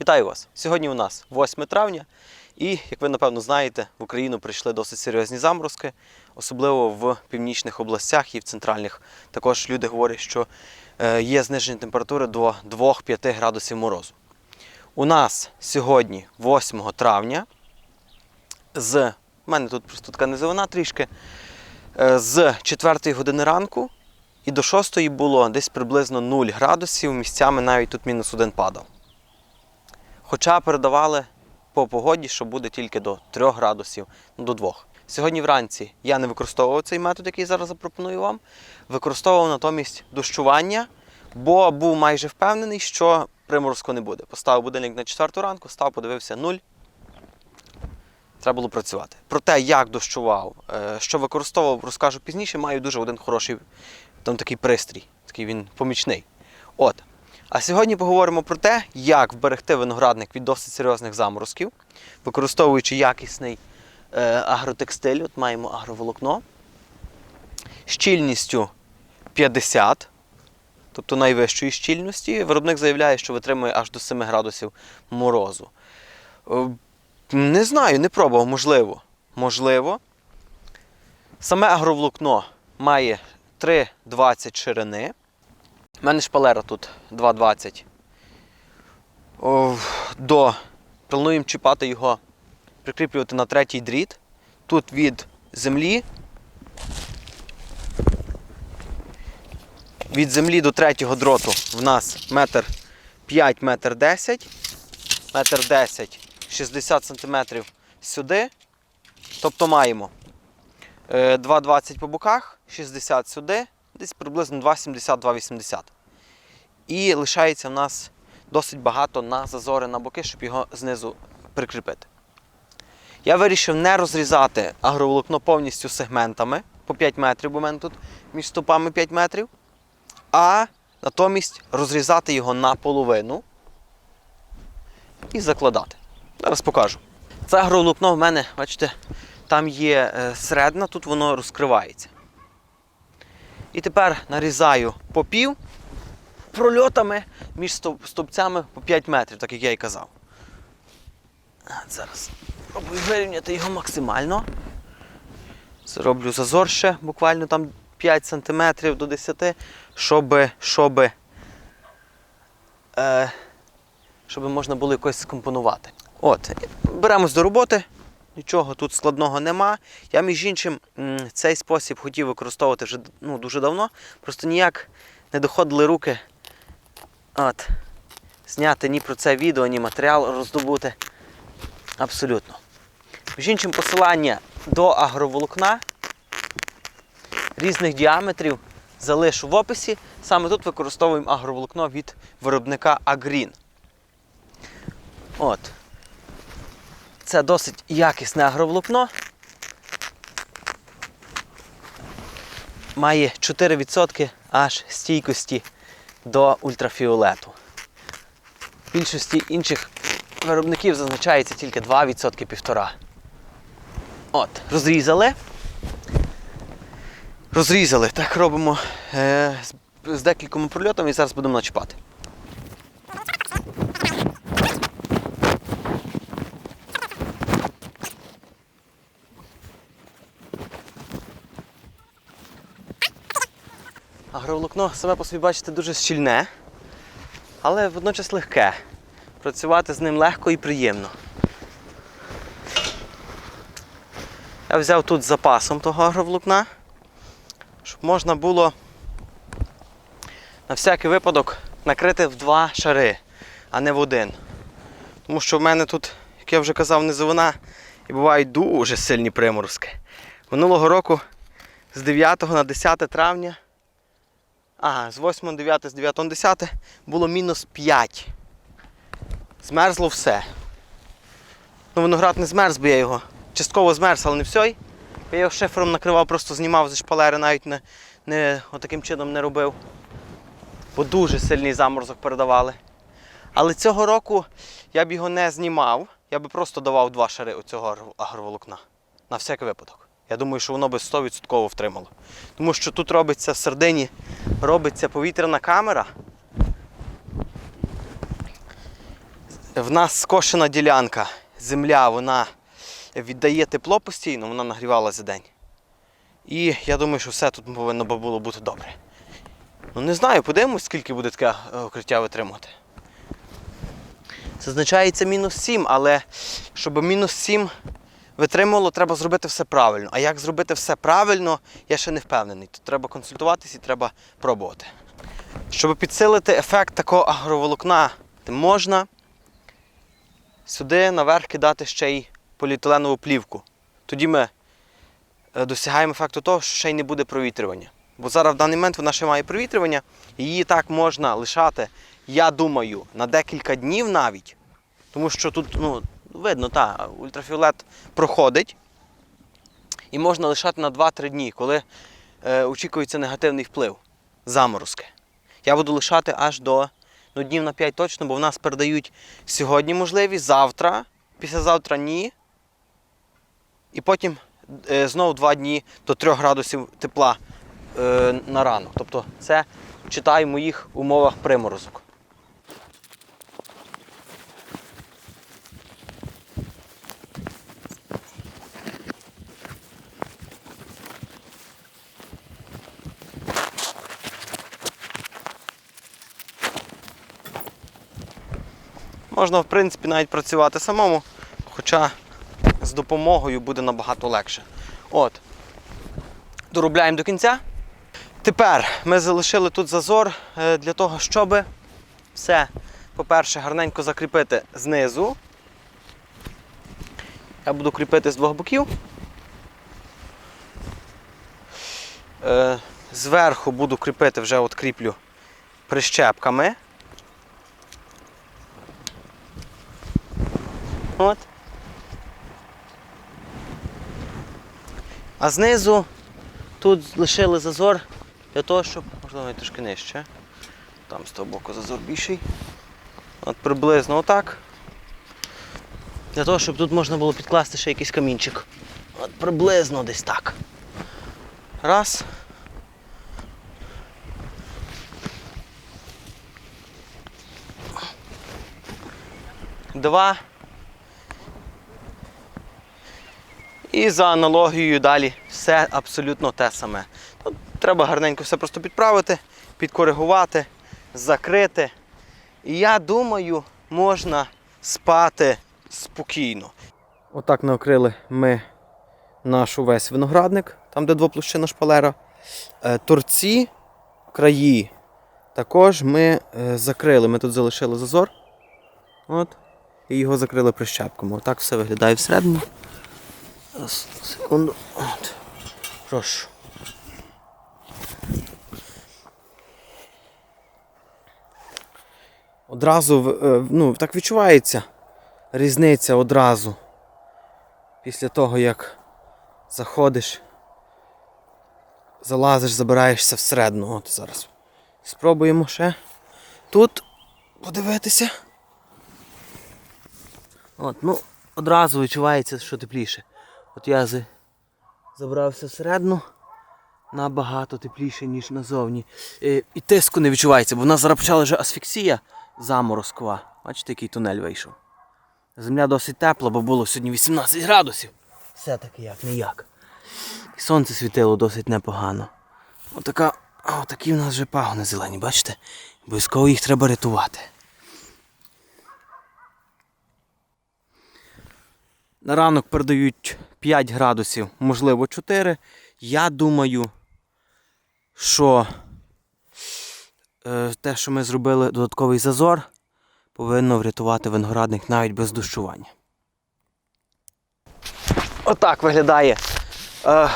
Вітаю вас! Сьогодні у нас 8 травня, і, як ви напевно знаєте, в Україну прийшли досить серйозні заморозки, особливо в північних областях і в центральних. Також люди говорять, що е, є зниження температури до 2-5 градусів морозу. У нас сьогодні, 8 травня, з в мене тут просто така низовина трішки. е, З 4 години ранку і до 6 було десь приблизно 0 градусів, місцями навіть тут мінус 1 падав. Хоча передавали по погоді, що буде тільки до 3 градусів, ну до 2. Сьогодні вранці я не використовував цей метод, який зараз запропоную вам. Використовував натомість дощування, бо був майже впевнений, що приморозку не буде. Поставив будильник на 4 ранку, став, подивився 0. Треба було працювати. Про те, як дощував, е, що використовував, розкажу пізніше. Маю дуже один хороший там такий пристрій, такий він помічний. От. А сьогодні поговоримо про те, як вберегти виноградник від досить серйозних заморозків, використовуючи якісний е, агротекстиль. От маємо агроволокно. Щільністю 50, тобто найвищої щільності. Виробник заявляє, що витримує аж до 7 градусів морозу. Е, не знаю, не пробував, можливо. Можливо. Саме агроволокно має 3,20 ширини. У мене шпалера тут 2,20. О, До. Плануємо чіпати його, прикріплювати на третій дріт. Тут від землі. Від землі до третього дроту в нас метр 5, метр 10, метр 10, 60 сантиметрів сюди. Тобто маємо е, 2,20 по боках, 60 сюди, десь приблизно 2,70-2,80. І лишається в нас досить багато на зазори на боки, щоб його знизу прикріпити. Я вирішив не розрізати агроволокно повністю сегментами по 5 метрів, бо в мене тут між стопами 5 метрів, а натомість розрізати його наполовину і закладати. Зараз покажу. Це агроволокно в мене, бачите, там є е, середина, тут воно розкривається. І тепер нарізаю по пів прольотами між стовпцями по 5 метрів, так як я і казав. Зараз спробую вирівняти його максимально. Зроблю зазор ще буквально там 5 см до 10 щоб, щоб, е, щоб можна було якось скомпонувати. От, беремось до роботи. Нічого тут складного нема. Я, між іншим, цей спосіб хотів використовувати вже ну, дуже давно. Просто ніяк не доходили руки от, зняти ні про це відео, ні матеріал роздобути. Абсолютно. Між іншим, посилання до агроволокна різних діаметрів залишу в описі. Саме тут використовуємо агроволокно від виробника Agreen. От. Це досить якісне агроволокно. Має 4% аж стійкості до ультрафіолету. В більшості інших виробників зазначається тільки 2% півтора. От, розрізали. Розрізали. Так робимо е, з, з декількома прольотами і зараз будемо начіпати. Агроволокно саме по собі бачите дуже щільне, але водночас легке. Працювати з ним легко і приємно. Я взяв тут з запасом того агроволокна, щоб можна було на всякий випадок накрити в два шари, а не в один. Тому що в мене тут, як я вже казав, низовина і бувають дуже сильні приморозки. Минулого року з 9 на 10 травня Ага, з 8 9, з 9 10 було мінус 5. Змерзло все. Ну, виноград не змерз, бо я його. Частково змерз, але не все. Я його шифером накривав, просто знімав зі шпалери, навіть не, не отаким чином не робив. Бо дуже сильний заморозок передавали. Але цього року я б його не знімав, я би просто давав два шари оцього агро- агроволокна. На всякий випадок. Я думаю, що воно би 100% втримало. Тому що тут робиться в середині робиться повітряна камера. В нас скошена ділянка. Земля вона віддає тепло постійно, вона нагрівала за день. І я думаю, що все тут повинно було бути добре. Ну не знаю, подивимось, скільки буде таке е, укриття витримувати. Зазначається мінус 7, але щоб мінус 7 витримувало, треба зробити все правильно. А як зробити все правильно, я ще не впевнений. Тут треба консультуватись і треба пробувати. Щоб підсилити ефект такого агроволокна, можна сюди наверх кидати ще й поліетиленову плівку. Тоді ми е, досягаємо ефекту того, що ще й не буде провітрювання. Бо зараз в даний момент вона ще має провітрювання, її так можна лишати, я думаю, на декілька днів навіть. Тому що тут, ну, видно, та, ультрафіолет проходить. І можна лишати на 2-3 дні, коли е, очікується негативний вплив заморозки. Я буду лишати аж до ну, днів на 5 точно, бо в нас передають сьогодні можливість, завтра, післязавтра ні. І потім е, знову 2 дні до 3 градусів тепла е, на ранок. Тобто це читай в моїх умовах приморозок. Можна, в принципі, навіть працювати самому, хоча з допомогою буде набагато легше. От. Доробляємо до кінця. Тепер ми залишили тут зазор е, для того, щоб все, по-перше, гарненько закріпити знизу. Я буду кріпити з двох боків. Е, Зверху буду кріпити, вже от кріплю прищепками. От. А знизу тут лишили зазор для того, щоб, можливо, трошки нижче. Там з того боку зазор більший. От приблизно отак. Для того, щоб тут можна було підкласти ще якийсь камінчик. От приблизно десь так. Раз. Два. І за аналогією далі все абсолютно те саме. Тут треба гарненько все просто підправити, підкоригувати, закрити. І я думаю, можна спати спокійно. Отак накрили ми наш увесь виноградник, там де двоплощина шпалера. Е, Торці, краї також ми е, закрили. Ми тут залишили зазор. От. І його закрили прищепками. Отак все виглядає всередині. Зараз, секунду. От. Прошу. Одразу е, ну, так відчувається різниця одразу. Після того, як заходиш, залазиш, забираєшся всередину. От зараз. Спробуємо ще тут подивитися. От, ну, одразу відчувається, що тепліше. От я забрався всередину набагато тепліше, ніж назовні. Е, І тиску не відчувається, бо в нас зараз почала вже асфіксія заморозкова. Бачите, який тунель вийшов. Земля досить тепла, бо було сьогодні 18 градусів. Все-таки як не як. І сонце світило досить непогано. Отака, отакі в нас вже пагони зелені, бачите? Обов'язково їх треба рятувати. На ранок передають 5 градусів, можливо 4. Я думаю, що е, те, що ми зробили додатковий зазор, повинно врятувати виноградник навіть без дощування. Отак виглядає е,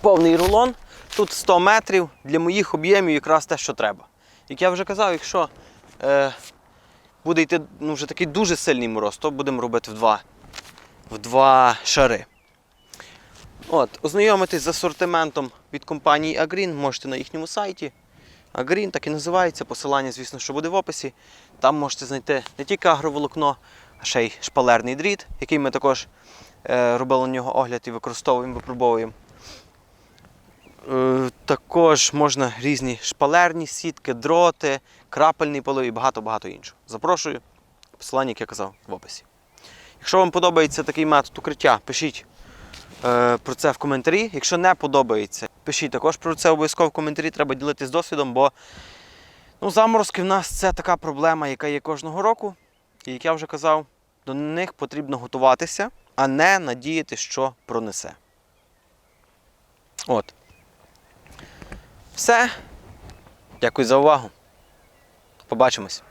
повний рулон. Тут 100 метрів для моїх об'ємів якраз те, що треба. Як я вже казав, якщо е, буде йти ну, вже такий дуже сильний мороз, то будемо робити в два в два шари. От, ознайомитись з асортиментом від компанії Agreen можете на їхньому сайті. Agreen так і називається. Посилання, звісно, що буде в описі. Там можете знайти не тільки агроволокно, а ще й шпалерний дріт, який ми також е, робили на нього огляд і використовуємо, випробовуємо. Е, також можна різні шпалерні сітки, дроти, крапельний полив і багато-багато іншого. Запрошую, посилання, яке я казав в описі. Якщо вам подобається такий метод укриття, пишіть про це в коментарі. Якщо не подобається, пишіть також про це обов'язково в коментарі. Треба ділитись досвідом, бо ну, заморозки в нас це така проблема, яка є кожного року. І як я вже казав, до них потрібно готуватися, а не надіяти, що пронесе. От. Все. Дякую за увагу. Побачимось.